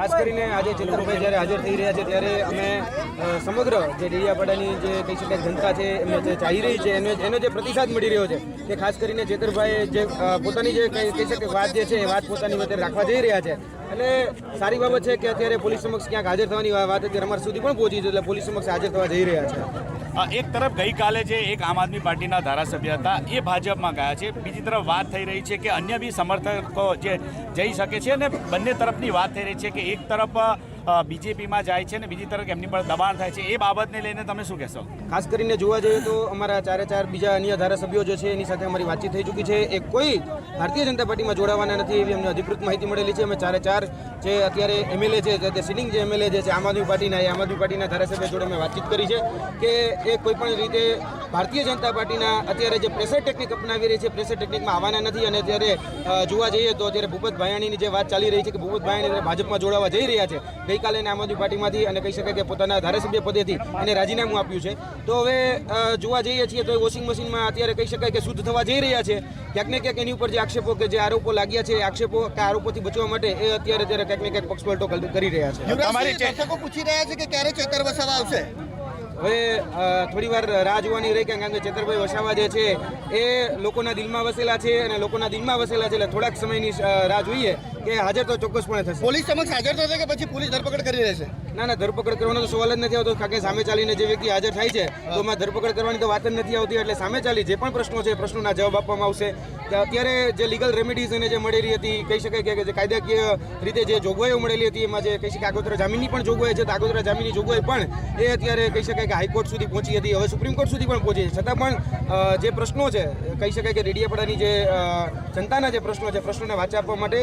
કે ચંદ્રભાઈ જ્યારે હાજર થઈ રહ્યા છે, ત્યારે અમે સમગ્ર જે ડેડિયાપાડાની જે કહી શકાય જનતા છે, એમને જે ચાહી રહી છે એનો એનો જે પ્રતિસાદ મળી રહ્યો છે કે ખાસ કરીને ચેતરભાઈ જે પોતાની જે કહી શકે વાત જે છે, એ વાત પોતાની વચ્ચે રાખવા જઈ રહ્યા છે. એટલે સારી બાબત છે કે અત્યારે પોલીસ સમક્ષ ક્યાંક હાજર થવાની વાત અત્યારે અમારા સુધી પણ પહોંચી છે, એટલે પોલીસ સમક્ષ હાજર થવા જઈ રહ્યા છે. એક તરફ ગઈકાલે જે એક આમ આદમી પાર્ટીના ધારાસભ્ય હતા, એ ભાજપમાં ગયા છે. બીજી તરફ વાત થઈ રહી છે કે અન્ય બી સમર્થકો જે જઈ શકે છે અને બંને તરફની વાત થઈ રહી છે કે એક તરફ બીજેપીમાં જાય છે અને બીજી તરફ એમની પર દબાણ થાય છે, એ બાબતને લઈને તમે શું કહેશો? ખાસ કરીને જોવા જઈએ તો અમારા ચારે ચાર બીજા અન્ય ધારાસભ્યો જે છે, એની સાથે અમારી વાતચીત થઈ ચૂકી છે. એ કોઈ ભારતીય જનતા પાર્ટીમાં જોડાવાના નથી એવી અમને અધિકૃત માહિતી મળેલી છે. અમે ચારે ચાર જે અત્યારે એમએલએ છે તે સિટિંગ જે એમએલએ જે છે, આમ આદમી પાર્ટીના એ આમ આદમી પાર્ટીના ધારાસભ્ય જોડે અમે વાતચીત કરી છે કે એ કોઈ પણ રીતે ભારતીય જનતા પાર્ટીના અત્યારે જે પ્રેશર ટેકનિક અપનાવી રહી છે પ્રેશર ટેકનિકમાં આવવાના નથી અને અત્યારે જોવા જઈએ તો અત્યારે ભૂપત ભાયાણીની જે વાત ચાલી રહી છે કે ભૂપત ભાયાણી ભાજપમાં જોડાવા જઈ રહ્યા છે ગઈકાલે આમ આદમી પાર્ટીમાંથી અને કહી શકાય કે પોતાના ધારાસભ્ય પદેથી એને રાજીનામું આપ્યું છે. તો હવે જોવા જઈએ છીએ તો વોશિંગ મશીનમાં અત્યારે કહી શકાય કે શુદ્ધ થવા જઈ રહ્યા છે. ક્યાંક ને ક્યાંક એની ઉપર જે આક્ષેપો કે જે આરોપો લાગ્યા છે આક્ષેપો કે આરોપોથી બચવા માટે એ અત્યારે અત્યારે ક્યાંક ને ક્યાંક પક્ષપલટો કર- કરી રહ્યા છે. તમારી પૂછી રહ્યા છે કે ક્યારે ચેતર વસાવા આવશે? હવે થોડી વાર રાહ જોવાની રહી કારણ કે ચેતરભાઈ વસાવા જે છે એ લોકોના દિલમાં વસેલા છે અને લોકોના દિલમાં વસેલા છે એટલે થોડાક સમયની રાહ જોઈએ કે હાજર તો ચોક્કસપણે થશે. પોલીસ સમક્ષ હાજર થશે કે પછી પોલીસ ધરપકડ કરી રહેશે ના ના ધરપકડ કરવાનો તો સવાલ જ નથી આવતો. કારણ કે સામે ચાલીને જે વ્યક્તિ હાજર થાય છે તો એમાં ધરપકડ કરવાની તો વાત જ નથી આવતી. એટલે સામે ચાલી જે પણ પ્રશ્નો છે એ પ્રશ્નોના જવાબ આપવામાં આવશે. કે અત્યારે જે લીગલ રેમેડીઝ એને જે મળેલી હતી કહી શકાય કે- જે કાયદાકીય રીતે જે જોગવાઈઓ મળેલી હતી એમાં જે કહી શકાય આગોતરા જામીનની પણ જોગવાઈ છે તો આગોતરા જામીનની જોગવાઈ પણ એ અત્યારે કહી શકાય કે હાઈકોર્ટ સુધી પહોંચી હતી હવે સુપ્રીમ કોર્ટ સુધી પણ પહોંચી છે. છતાં પણ જે પ્રશ્નો છે કહી શકાય કે રેડિયાપાડાની જે જનતાના જે પ્રશ્નો છે પ્રશ્નોને વાંચા આપવા માટે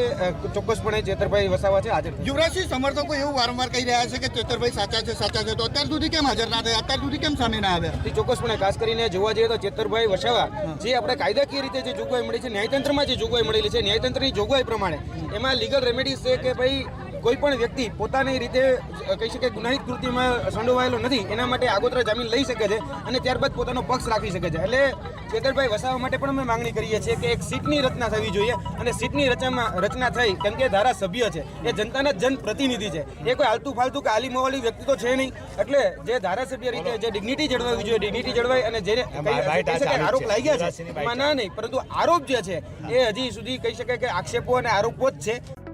ચોક્કસપણે ચેતરભાઈ વસાવા છે હાજર. યુવરાજસિંહ સમર્થકો એવું વારંવાર કહી રહ્યા છે કે ચેતરભાઈ સાચા છે સાચા છે તો અત્યાર સુધી કેમ હાજર ના થયા? અત્યાર સુધી કેમ સામે ના આવ્યા? ચોક્કસપણે ખાસ કરીને જોવા જઈએ તો ચેતરભાઈ વસાવા જે આપણે કાયદાકીય રીતે જે જોગવાઈ મળી છે. ન્યાયતંત્રમાં જે જોગવાઈ મળેલી છે, ન્યાયતંત્રની જોગવાઈ પ્રમાણે એમાં લીગલ રેમેડીઝ છે કે ભાઈ કોઈ પણ વ્યક્તિ પોતાની રીતે કહી શકે ગુનાહિત કૃતિમાં સંડોવાયેલો નથી એના માટે આગોતરા જામીન લઈ શકે છે અને ત્યારબાદ પોતાનો પક્ષ રાખી શકે છે. એટલે ચેતરભાઈ વસાવા માટે પણ અમે માંગણી કરીએ છીએ કે એક સીટની રચના થવી જોઈએ અને સીટની રચનામાં રચના થઈ કેમ કે ધારાસભ્ય છે એ જનતાના જનપ્રતિનિધિ છે. એ કોઈ આલતુ ફાલતું કે આલી મોવાલી વ્યક્તિ તો છે નહીં. એટલે જે ધારાસભ્ય રીતે જે ડિગ્નિટી જળવાવી જોઈએ ડિગ્નિટી જળવાય અને શકાય આરોપ લાગ્યા છે એમાં ના નહીં પરંતુ આરોપ જે છે એ હજી સુધી કહી શકાય કે આક્ષેપો અને આરોપો જ છે.